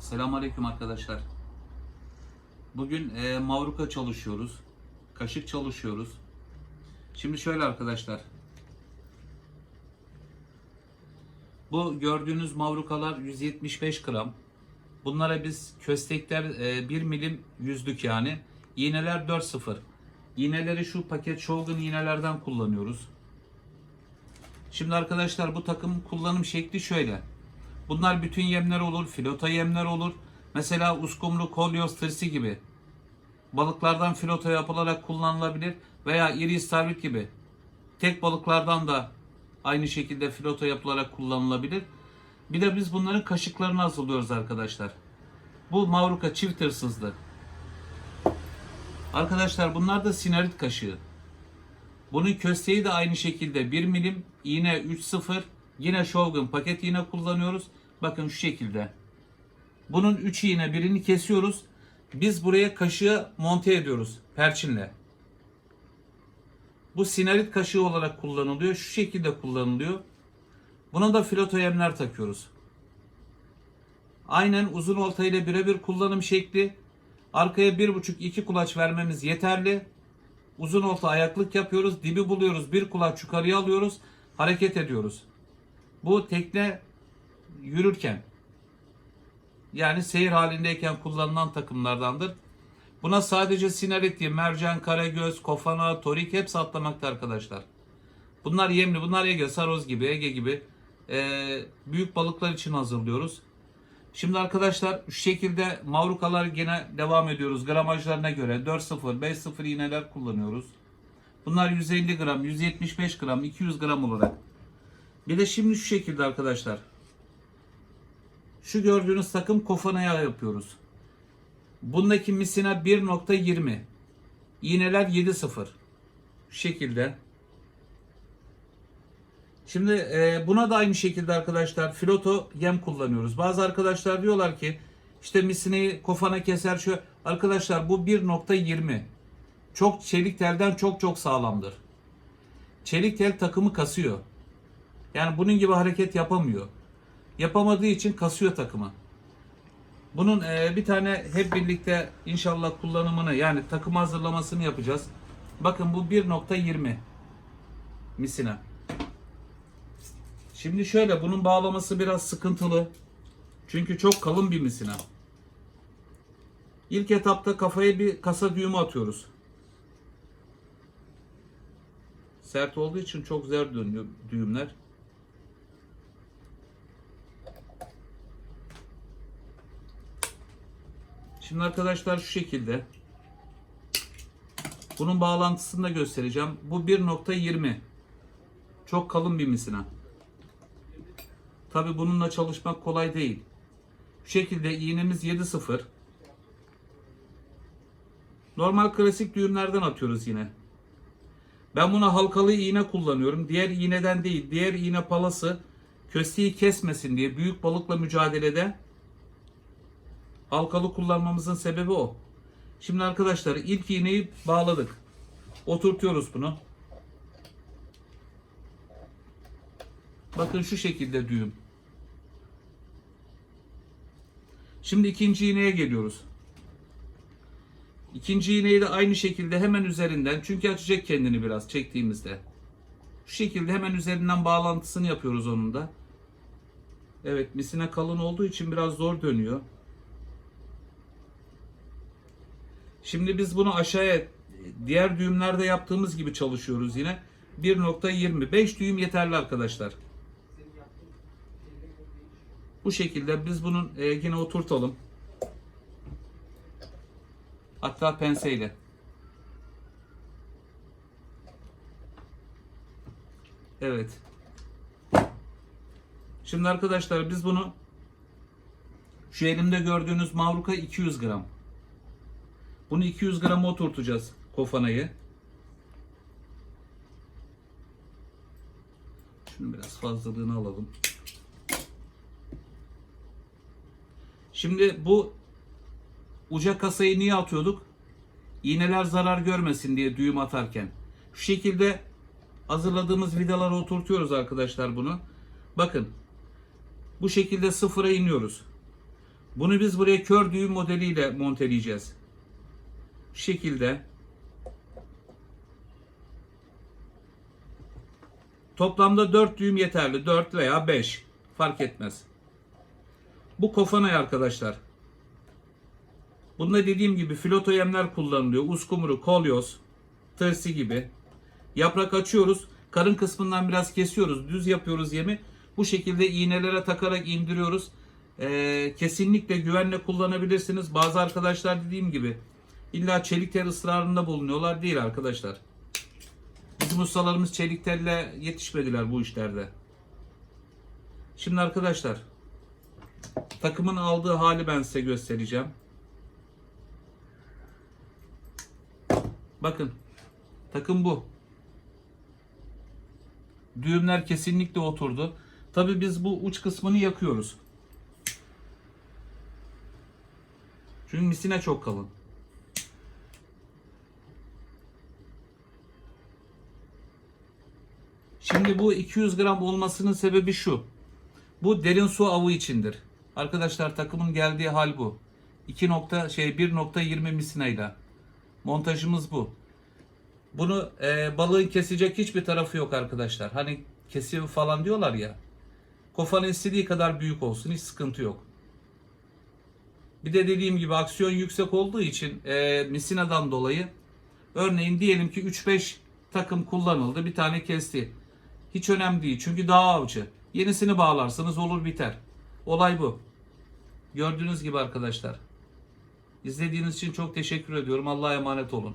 Selamünaleyküm arkadaşlar. Bugün e, mavruka çalışıyoruz. Kaşık çalışıyoruz. Şimdi şöyle arkadaşlar. Bu gördüğünüz mavrukalar 175 gram. Bunlara biz köstekler e, 1 milim yüzlük yani. İğneler 4.0. İğneleri şu paket Shogun iğnelerden kullanıyoruz. Şimdi arkadaşlar bu takım kullanım şekli şöyle. Bunlar bütün yemler olur, filota yemler olur. Mesela uskumru, kolyoz, tırsi gibi. Balıklardan filota yapılarak kullanılabilir veya iri istavrit gibi. Tek balıklardan da aynı şekilde filota yapılarak kullanılabilir. Bir de biz bunların kaşıklarını hazırlıyoruz arkadaşlar. Bu mavruka çift hırsızlı. Arkadaşlar bunlar da sinarit kaşığı. Bunun kösteği de aynı şekilde 1 milim iğne 3.0 yine Shogun paket iğne kullanıyoruz. Bakın şu şekilde. Bunun 3 iğne birini kesiyoruz. Biz buraya kaşığı monte ediyoruz perçinle. Bu sinarit kaşığı olarak kullanılıyor. Şu şekilde kullanılıyor. Buna da filoto yemler takıyoruz. Aynen uzun olta ile birebir kullanım şekli. Arkaya 1,5-2 kulaç vermemiz yeterli. Uzun olta ayaklık yapıyoruz. Dibi buluyoruz. Bir kulaç yukarıya alıyoruz. Hareket ediyoruz. Bu tekne yürürken yani seyir halindeyken kullanılan takımlardandır. Buna sadece sinarit değil, mercan, karagöz, kofana, torik hepsi atlamakta arkadaşlar. Bunlar yemli, bunlar Ege, Saroz gibi, Ege gibi eee, büyük balıklar için hazırlıyoruz. Şimdi arkadaşlar şu şekilde mavrukalar gene devam ediyoruz. Gramajlarına göre 4.0, 5.0 iğneler kullanıyoruz. Bunlar 150 gram, 175 gram, 200 gram olarak. Bir de şimdi şu şekilde arkadaşlar. Şu gördüğünüz takım kofanaya yapıyoruz. Bundaki misina 1.20. İğneler 7.0. Şu şekilde. Şimdi e, buna da aynı şekilde arkadaşlar filoto yem kullanıyoruz. Bazı arkadaşlar diyorlar ki işte misineyi kofana keser şu. Arkadaşlar bu 1.20. Çok çelik telden çok çok sağlamdır. Çelik tel takımı kasıyor. Yani bunun gibi hareket yapamıyor. Yapamadığı için kasıyor takımı. Bunun e, bir tane hep birlikte inşallah kullanımını yani takım hazırlamasını yapacağız. Bakın bu 1.20 misina. Şimdi şöyle bunun bağlaması biraz sıkıntılı. Çünkü çok kalın bir misina. İlk etapta kafaya bir kasa düğümü atıyoruz. Sert olduğu için çok zor dönüyor düğümler. Şimdi arkadaşlar şu şekilde. Bunun bağlantısını da göstereceğim. Bu 1.20. Çok kalın bir misina. Tabi bununla çalışmak kolay değil. Şu şekilde iğnemiz 7.0. Normal klasik düğümlerden atıyoruz yine. Ben buna halkalı iğne kullanıyorum. Diğer iğneden değil. Diğer iğne palası kösteği kesmesin diye büyük balıkla mücadelede halkalı kullanmamızın sebebi o. Şimdi arkadaşlar ilk iğneyi bağladık. Oturtuyoruz bunu. Bakın şu şekilde düğüm. Şimdi ikinci iğneye geliyoruz. İkinci iğneyi de aynı şekilde hemen üzerinden çünkü açacak kendini biraz çektiğimizde. Şu şekilde hemen üzerinden bağlantısını yapıyoruz onun da. Evet misine kalın olduğu için biraz zor dönüyor. Şimdi biz bunu aşağıya diğer düğümlerde yaptığımız gibi çalışıyoruz yine. 1.20 5 düğüm yeterli arkadaşlar. Bu şekilde biz bunun e, yine oturtalım. Hatta penseyle. Evet. Şimdi arkadaşlar biz bunu şu elimde gördüğünüz mavruka 200 gram. Bunu 200 gram oturtacağız kofanayı. Şunu biraz fazlalığını alalım. Şimdi bu uca kasayı niye atıyorduk? İğneler zarar görmesin diye düğüm atarken. Şu şekilde hazırladığımız vidalara oturtuyoruz arkadaşlar bunu. Bakın. Bu şekilde sıfıra iniyoruz. Bunu biz buraya kör düğüm modeliyle monteleyeceğiz. Şekilde. Toplamda 4 düğüm yeterli. 4 veya 5 fark etmez. Bu kofanay arkadaşlar. Bunda dediğim gibi filoto yemler kullanılıyor. Uskumru, kolyoz, tırsi gibi. Yaprak açıyoruz. Karın kısmından biraz kesiyoruz. Düz yapıyoruz yemi. Bu şekilde iğnelere takarak indiriyoruz. Ee, kesinlikle güvenle kullanabilirsiniz. Bazı arkadaşlar dediğim gibi illa çelik tel ısrarında bulunuyorlar. Değil arkadaşlar. Bizim ustalarımız çelik telle yetişmediler bu işlerde. Şimdi arkadaşlar takımın aldığı hali ben size göstereceğim. Bakın takım bu. Düğümler kesinlikle oturdu. Tabi biz bu uç kısmını yakıyoruz. Çünkü misine çok kalın. Şimdi bu 200 gram olmasının sebebi şu. Bu derin su avı içindir. Arkadaşlar takımın geldiği hal bu. 2 nokta şey 1.20 misinayla. Montajımız bu. Bunu e, balığın kesecek hiçbir tarafı yok arkadaşlar. Hani kesiyor falan diyorlar ya. Kofanın istediği kadar büyük olsun hiç sıkıntı yok. Bir de dediğim gibi aksiyon yüksek olduğu için e, misinadan dolayı örneğin diyelim ki 3-5 takım kullanıldı bir tane kesti. Hiç önemli değil çünkü daha avcı. Yenisini bağlarsanız olur biter. Olay bu. Gördüğünüz gibi arkadaşlar. İzlediğiniz için çok teşekkür ediyorum. Allah'a emanet olun.